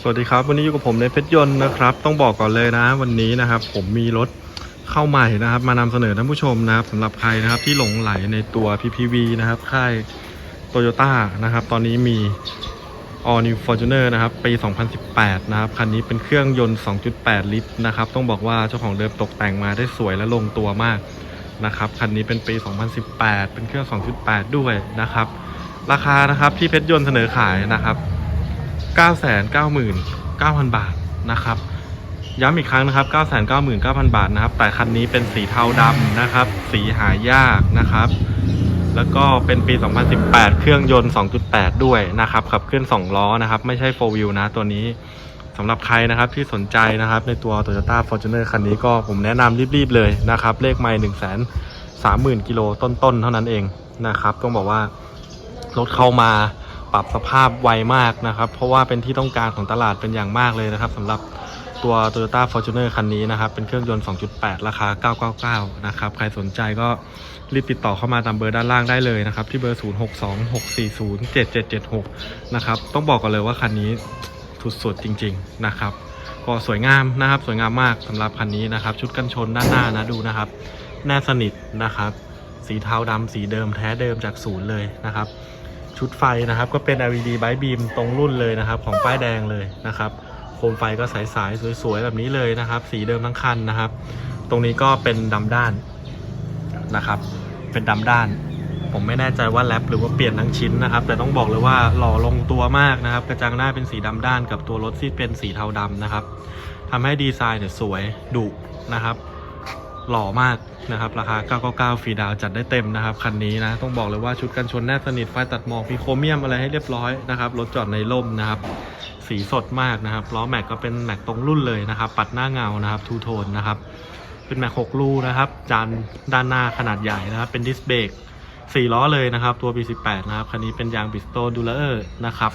สวัสดีครับ วันนี้อยู่กับผมในเพชรยนต์นะครับ ต้องบอกก่อนเลยนะ วันนี้นะครับ ผมมีรถเข้าใหม่นะครับ มานำเสนอท่านผู้ชมนะครับสำหรับใครนะครับที่หลงไหลในตัว PPV นะครับ ค่าย Toyota นะครับ ตอนนี้มี All New Fortuner นะครับ ปี 2018 นะครับ คันนี้เป็นเครื่องยนต์ 2.8 ลิตรนะครับ ต้องบอกว่าเจ้าของเดิมตกแต่งมาได้สวยและลงตัวมากนะครับ คันนี้เป็นปี 2018 เป็นเครื่อง 2.8 ด้วยนะครับ ราคานะครับที่เพชรยนต์เสนอขายนะครับ 999,000 บาทนะครับ ย้ำอีกครั้งนะครับ 999,000 บาทนะครับ แต่คันนี้เป็นสีเทาดำนะครับ สีหายากนะครับ แล้วก็เป็นปี 2018 เครื่องยนต์ 2.8 ด้วยนะครับ ขับเคลื่อน 2 ล้อนะครับ ไม่ใช่ 4 wheel นะตัวนี้สำหรับใครนะครับที่สนใจนะครับ ในตัว Toyota Fortuner คันนี้ก็ผมแนะนำรีบๆเลยนะครับ เลขไม่1 3 0 0 0 0กิโลต้นๆ เท่านั้นเองนะครับ ต้องบอกว่ารถเข้ามา ปรับสภาพไวมากนะครับ เพราะว่าเป็นที่ต้องการของตลาดเป็นอย่างมากเลยนะครับสำหรับตัว Toyota Fortuner คันนี้นะครับ เป็นเครื่องยนต์ 2.8 ราคา 999 นะครับ ใครสนใจก็รีบติดต่อเข้ามาตามเบอร์ด้านล่างได้เลยนะครับ ที่เบอร์ 0626407776 นะครับ ต้องบอกก่อนเลยว่าคันนี้สุดๆจริง ๆ นะครับ ก็สวยงามนะครับ สวยงามมากสำหรับคันนี้นะครับ ชุดกันชนด้านหน้านะดูนะครับ แน่สนิทนะครับ สีเทาดำสีเดิมแท้เดิมจากศูนย์เลยนะครับ ชุดไฟนะครับก็เป็น LED Bright Beam ตรงรุ่นเลยนะครับ ของป้ายแดงเลยนะครับ โคมไฟก็ใสๆสวยๆแบบนี้เลยนะครับ สีเดิมทั้งคันนะครับ ตรงนี้ก็เป็นดำด้านนะครับ เป็นดำด้าน ผมไม่แน่ใจว่าแรปหรือว่าเปลี่ยนทั้งชิ้นนะครับ แต่ต้องบอกเลยว่าหล่อลงตัวมากนะครับ กระจังหน้าเป็นสีดำด้าน กับตัวรถที่เป็นสีเทาดำนะครับทำให้ดีไซน์เนี่ยสวยดุนะครับ หล่อมากนะครับ ราคา 999ฟรีดาวจัดได้เต็มนะครับ คันนี้นะ ต้องบอกเลยว่าชุดกันชนแนบสนิทไฟตัดหมอกมีโครเมียมอะไรให้เรียบร้อยนะครับ รถจอดในร่มนะครับ สีสดมากนะครับ ล้อแม็กก็เป็นแม็กตรงรุ่นเลยนะครับ ปัดหน้าเงานะครับ ทูโทนนะครับ เป็นแม็ก6ลูนะครับ จานด้านหน้าขนาดใหญ่นะครับ เป็นดิสเบรก4ล้อเลยนะครับ ตัว B18 นะครับ คันนี้เป็นยางบิสโตดูเลอร์นะครับ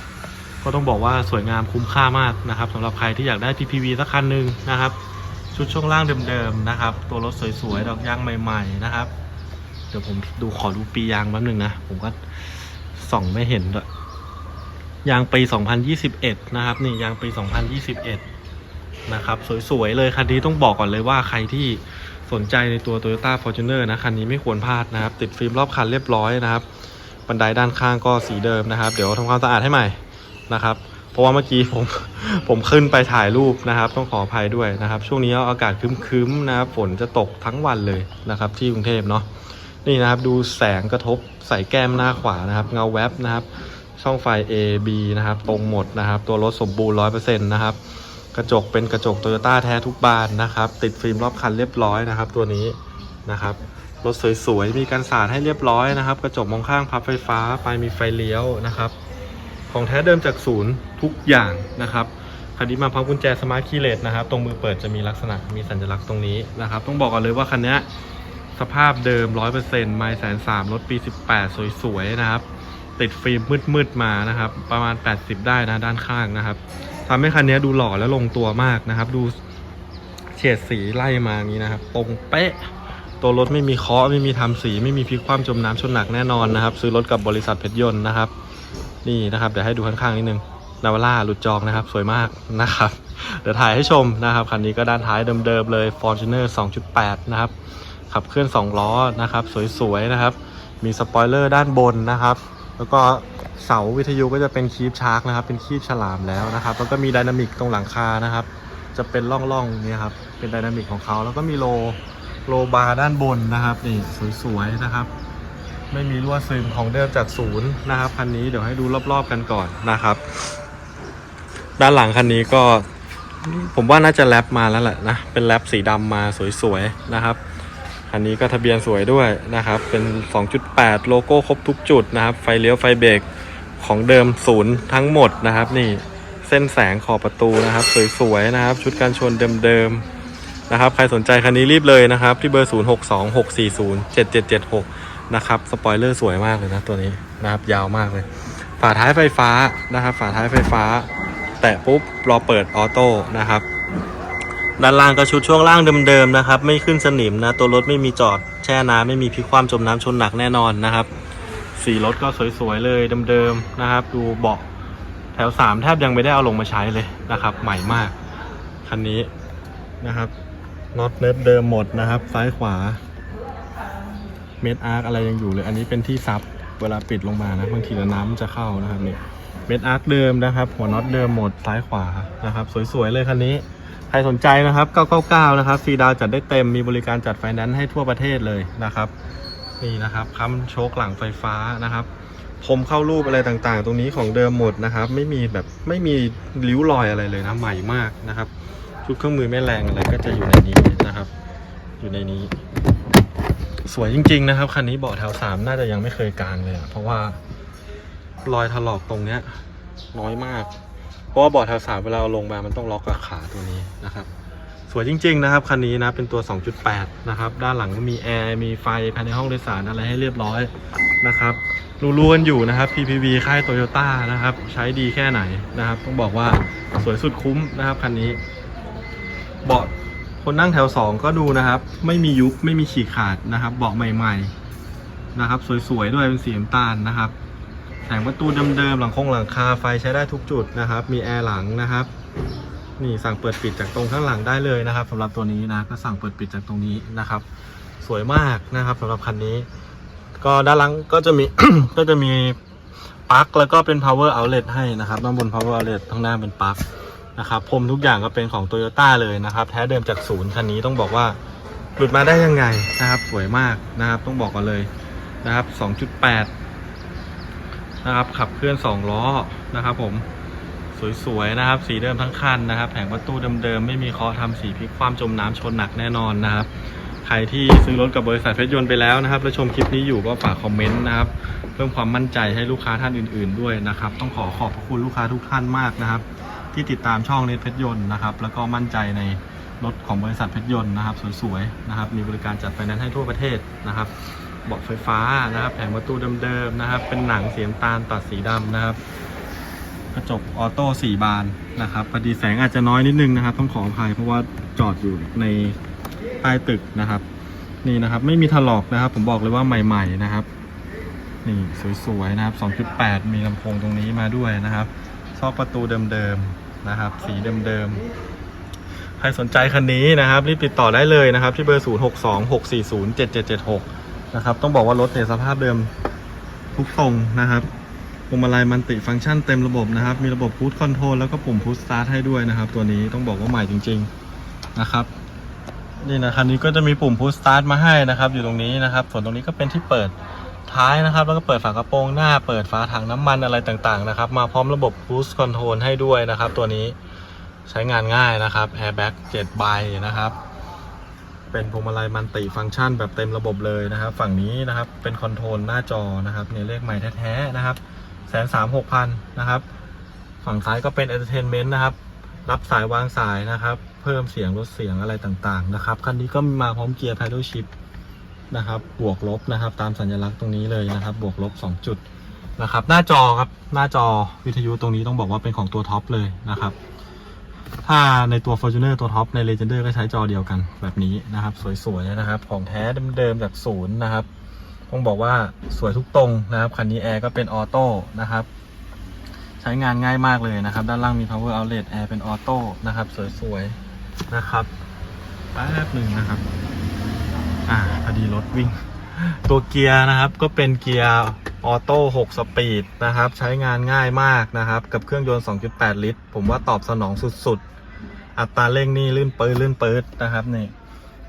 ก็ต้องบอกว่าสวยงามคุ้มค่ามากนะครับสำหรับใครที่อยากได้ PPV สักคันหนึ่งนะครับ ชุดช่วงล่างเดิมๆนะครับ ตัวรถสวยๆ ดอกยางใหม่ ๆ นะครับ เดี๋ยวผมดูขอดูปียางแป๊บนึงนะ ผมก็ส่องไม่เห็นด้วยยางปี 2021 นะครับ นี่ยางปี 2021 นะครับ สวยๆ เลยคันนี้ต้องบอกก่อนเลยว่าใครที่สนใจในตัว Toyota Fortuner นะคันนี้ไม่ควรพลาดนะครับ ติดฟิล์มรอบคันเรียบร้อยนะครับ บันไดด้านข้างก็สีเดิมนะครับ เดี๋ยวทำความสะอาดให้ใหม่นะครับ เพราะว่าเมื่อกี้ผมผมขึ้นไปถ่ายรูปนะครับ ต้องขออภัยด้วยนะครับ ช่วงนี้อากาศคึ้มๆนะครับฝนจะตกทั้งวันเลยนะครับ ที่กรุงเทพเนาะนี่นะครับดูแสงกระทบใส่แก้มหน้าขวานะครับ เงาแวบนะครับ ช่องไฟ A B นะครับ ตรงหมดนะครับ ตัวรถสมบูรณ์100%นะครับ กระจกเป็นกระจกโตโยต้าแท้ทุกบานนะครับ ติดฟิล์มรอบคันเรียบร้อยนะครับ ตัวนี้นะครับรถสวยๆ มีการสาดให้เรียบร้อยนะครับ กระจกมองข้างพับไฟฟ้าไฟมีไฟเลี้ยวนะครับ ของแท้เดิมจากศูนย์ทุกอย่างนะครับคันนี้มาพร้อมกุญแจสมาร์ทคีย์เลสนะครับ ตรงมือเปิดจะมีลักษณะมีสัญลักษณ์ตรงนี้นะครับ ต้องบอกกันเลยว่าคันนี้สภาพเดิม 100%ไมล์แสนสามรถปี 18 สวยๆ นะครับ ติดฟิล์มมืดๆ มานะครับ ประมาณ 80 ได้นะด้านข้างนะครับทำให้คันนี้ดูหล่อและลงตัวมากนะครับ ดูเฉดสีไล่มาอย่างนี้นะครับ ตรงเป๊ะ ตัวรถไม่มีเคาะไม่มีทำสี ไม่มีพลิกคว่ำจมน้ำชนหนักแน่นอนนะครับ ซื้อรถกับบริษัทเพชรยนต์นะครับ นี่นะครับ เดี๋ยวให้ดูข้างๆนิดนึงนาวาร่าหลุดจองนะครับ สวยมากนะครับ เดี๋ยวถ่ายให้ชมนะครับคันนี้ก็ด้านท้ายเดิมๆเลย Fortuner 2.8 นะครับ ขับเคลื่อน 2 ล้อนะครับ สวยๆนะครับ มีสปอยเลอร์ด้านบนนะครับ แล้วก็เสาวิทยุก็จะเป็นคีบชาร์กนะครับ เป็นคีบฉลามแล้วนะครับ แล้วก็มีไดนามิกตรงหลังคานะครับ จะเป็นร่องๆนี่ครับ เป็นไดนามิกของเขา แล้วก็มีโลโลบาร์ด้านบนนะครับ นี่สวยๆนะครับ ไม่มีรั่วซึมของเดิมจากศูนย์นะครับคันนี้เดี๋ยวให้ดูรอบๆกันก่อนนะครับ ด้านหลังคันนี้ก็ผมว่าน่าจะแรปมาแล้วแหละนะ เป็นแรปสีดำมาสวยๆนะครับคันนี้ก็ทะเบียนสวยด้วยนะครับ เป็น 2.8 โลโก้ครบทุกจุดนะครับ ไฟเลี้ยวไฟเบรกของเดิมศูนย์ทั้งหมดนะครับ นี่เส้นแสงขอบประตูนะครับ สวยๆนะครับ ชุดการชนเดิมๆนะครับ ใครสนใจคันนี้รีบเลยนะครับ ที่เบอร์ 0626407776 นะครับสปอยเลอร์สวยมากเลยนะตัวนี้นะครับยาวมากเลย ฝาท้ายไฟฟ้านะครับ ฝาท้ายไฟฟ้า แตะปุ๊บรอเปิดออโต้นะครับด้านล่างก็ชุดช่วงล่างเดิมๆนะครับ ไม่ขึ้นสนิมนะ ตัวรถไม่มีจอดแช่น้ำไม่มีพิกคว่ำจมน้ำชนหนักแน่นอนนะครับ สีรถก็สวยๆเลยเดิมๆนะครับ ดูเบาะแถวสามแทบยังไม่ได้เอาลงมาใช้เลยนะครับ ใหม่มาก คันนี้นะครับน็อตเนิร์ดเดิมหมดนะครับ ซ้ายขวา เมดอาร์คอะไรยังอยู่เลย อันนี้เป็นที่ซับเวลาปิดลงมานะบางทีน้ำจะเข้านะครับเนี่ยเมดอาร์คเดิมนะครับ หัวน็อตเดิมหมดซ้ายขวานะครับ สวยๆเลยคันนี้ใครสนใจนะครับ 999 นะครับฟรีดาวจัดได้เต็มมีบริการจัดไฟแนนซ์ให้ทั่วประเทศเลยนะครับ นี่นะครับค้ำโชคหลังไฟฟ้านะครับพรมเข้ารูปอะไรต่างๆ ตรงนี้ของเดิมหมดนะครับ ไม่มีแบบไม่มีริ้วรอยอะไรเลยนะใหม่มากนะครับ ชุดเครื่องมือแม่แรงอะไรก็จะอยู่ในนี้นะครับ อยู่ในนี้ สวยจริง ๆ นะครับ คันนี้เบาะแถวสามน่าจะยังไม่เคยกางเลยอะเพราะว่ารอยถลอกตรงเนี้ย น้อยมาก เพราะว่าเบาะแถวสามเวลาลงมามันต้องล็อกกับขาตัวนี้นะครับ สวยจริง ๆ นะครับคันนี้นะเป็นตัว 2.8 นะครับ ด้านหลังก็มีแอร์มีไฟภายในห้องโดยสารอะไรให้เรียบร้อยนะครับรู้ๆกันอยู่นะครับ PPV ค่ายโตโยต้านะครับ ใช้ดีแค่ไหนนะครับ ต้องบอกว่าสวยสุดคุ้มนะครับคันนี้ เบาะ คนนั่งแถว2ก็ดูนะครับ ไม่มียุบไม่มีฉีกขาดนะครับ เบาะใหม่ๆนะครับ สวยๆด้วยเป็นสีน้ำตาลนะครับแผงประตูเดิมๆหลังคงหลังคาไฟใช้ได้ทุกจุดนะครับ มีแอร์หลังนะครับนี่สั่งเปิดปิดจากตรงข้างหลังได้เลยนะครับสำหรับตัวนี้นะก็สั่งเปิดปิดจากตรงนี้นะครับ สวยมากนะครับสำหรับคันนี้ ก็ด้านหลังก็จะมีก็จะมีปลั๊กแล้วก็เป็น power outlet ให้นะครับด้านบน power outlet ข้างหน้าเป็นปลั๊ก นะครับพรมทุกอย่างก็เป็นของ Toyota เลยนะครับ แท้เดิมจากศูนย์คันนี้ต้องบอกว่าหลุดมาได้ยังไงนะครับ สวยมากนะครับ ต้องบอกกันเลยนะครับ 2.8 นะครับ ขับเคลื่อน 2 ล้อนะครับ ผมสวยๆนะครับ สีเดิมทั้งคันนะครับ แผงประตูเดิมๆไม่มีเคาะทำสีพลิกความจมน้ำชนหนักแน่นอนนะครับใครที่ซื้อรถกับบริษัทเพชรยนต์ไปแล้วนะครับแล้วชมคลิปนี้อยู่ก็ฝากคอมเมนต์นะครับ เพิ่มความมั่นใจให้ลูกค้าท่านอื่น ๆ ด้วยนะครับ ต้องขอขอบพระคุณลูกค้าทุกท่านมากนะครับ ที่ติดตามช่องเน็ตเพชรยนต์นะครับ แล้วก็มั่นใจในรถของบริษัทเพชรยนต์นะครับ สวยๆนะครับ มีบริการจัดไฟแนนซ์ให้ทั่วประเทศนะครับเบาะไฟฟ้านะครับแผงประตูเดิมๆนะครับ เป็นหนังเสีน้ำตาลตัดสีดำนะครับ กระจกออโต้สี่บานนะครับพอดีแสงอาจจะน้อยนิดนึงนะครับ ต้องขออภัยเพราะว่าจอดอยู่ในใต้ตึกนะครับ นี่นะครับไม่มีถลอกนะครับ ผมบอกเลยว่าใหม่ ๆนะครับนี่สวยๆนะครับ 2.8 มีลำโพงตรงนี้มาด้วยนะครับ ซอกประตูเดิมๆนะครับ สีเดิมๆ ใครสนใจคันนี้นะครับรีบติดต่อได้เลยนะครับ ที่เบอร์ 0626407776 นะครับ ต้องบอกว่ารถเนี่ยสภาพเดิมทุกทรงนะครับพวงมาลัยมันติฟังก์ชันเต็มระบบนะครับ มีระบบพุทคอนโทรลแล้วก็ปุ่มพุทสตาร์ทให้ด้วยนะครับ ตัวนี้ต้องบอกว่าใหม่จริง ๆนะครับ นี่นะคันนี้ก็จะมีปุ่มพุชสตาร์ทมาให้นะครับ อยู่ตรงนี้นะครับ ส่วนตรงนี้ก็เป็นที่เปิด ท้ายนะครับ แล้วก็เปิดฝากระโปรงหน้า เปิดฝาถังน้ำมันอะไรต่างๆนะครับ มาพร้อมระบบพุชคอนโทรลให้ด้วยนะครับ ตัวนี้ใช้งานง่ายนะครับแอร์แบ็ก7ใบนะครับ เป็นพวงมาลัยมันติฟังก์ชันแบบเต็มระบบเลยนะครับ ฝั่งนี้นะครับเป็นคอนโทรลหน้าจอนะครับเนี่ยเลขใหม่แท้ๆนะครับแสนสามหกพันนะครับ ฝั่งซ้ายก็เป็น entertainment นะครับ รับสายวางสายนะครับ เพิ่มเสียงลดเสียงอะไรต่างๆนะครับคันนี้ก็มาพร้อมเกียร์ paddle shift นะครับ บวกลบนะครับ ตามสัญลักษณ์ตรงนี้เลยนะครับ บวกลบ 2 จุดนะครับ หน้าจอครับ หน้าจอวิทยุตรงนี้ต้องบอกว่าเป็นของตัวท็อปเลยนะครับ ถ้าในตัว Fortuner ตัวท็อปใน Legender ก็ใช้จอเดียวกันแบบนี้นะครับ สวยๆนะครับ ของแท้เดิมๆจากศูนย์นะครับ ต้องบอกว่าสวยทุกตรงนะครับ คันนี้แอร์ก็เป็นออโต้นะครับใช้งานง่ายมากเลยนะครับ ด้านล่างมี power outlet แอร์เป็นออโต้นะครับ สวยๆ นะครับแป๊บหนึ่งนะครับ อ่าพอดีรถวิ่ง ตัวเกียร์นะครับก็เป็นเกียร์ออโต้ 6 สปีดนะครับ ใช้งานง่ายมากนะครับ กับเครื่องยนต์ 2.8 ลิตร ผมว่าตอบสนองสุดๆ อัตราเร่งนี่ลื่นปื้ดลื่นปื้ดนะครับนี่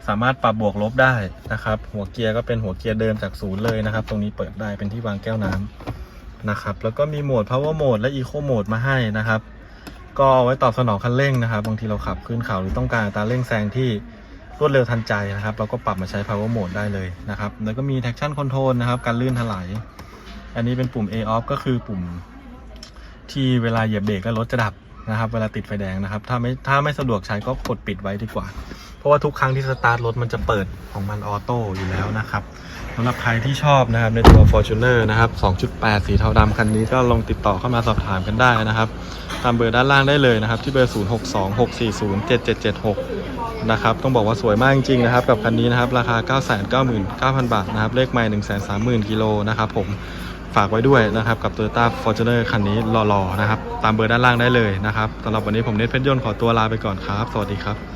สามารถปรับบวกลบได้นะครับ หัวเกียร์ก็เป็นหัวเกียร์เดิมจากศูนย์เลยนะครับ ตรงนี้เปิดได้เป็นที่วางแก้วน้ำนะครับ แล้วก็มีโหมด power mode และ eco mode มาให้นะครับ ก็ไว้ตอบสนองคันเร่งนะครับ บางทีเราขับขึ้นเขาหรือต้องการอัตราเร่งแซงที่ รวดเร็วทันใจนะครับ เราก็ปรับมาใช้ power mode ได้เลยนะครับ แล้วก็มี traction control นะครับ การลื่นถลาย อันนี้เป็นปุ่ม A off ก็คือปุ่มที่เวลาเหยียบเบรกแล้วรถจะดับนะครับ เวลาติดไฟแดงนะครับ ถ้าไม่ถ้าไม่สะดวกใช้ก็กดปิดไว้ดีกว่า เพราะว่าทุกครั้งที่สตาร์ทรถมันจะเปิดของมันออโต้อยู่แล้วนะครับสำหรับใครที่ชอบนะครับในตัว Fortuner นะครับ 2.8 สีเทาดำคันนี้ก็ลองติดต่อเข้ามาสอบถามกันได้นะครับ ตามเบอร์ด้านล่างได้เลยนะครับ ที่เบอร์ 0626407776 นะครับ ต้องบอกว่าสวยมากจริงๆนะครับ กับคันนี้นะครับ ราคา 999,000 บาทนะครับ เลขใหม่130,000 กิโลนะครับผมฝากไว้ด้วยนะครับ กับ Toyota Fortuner คันนี้หล่อๆนะครับ ตามเบอร์ด้านล่างได้เลยนะครับสำหรับวันนี้ผมเนทเพชรยนต์ขอตัวลาไปก่อนครับ สวัสดีครับ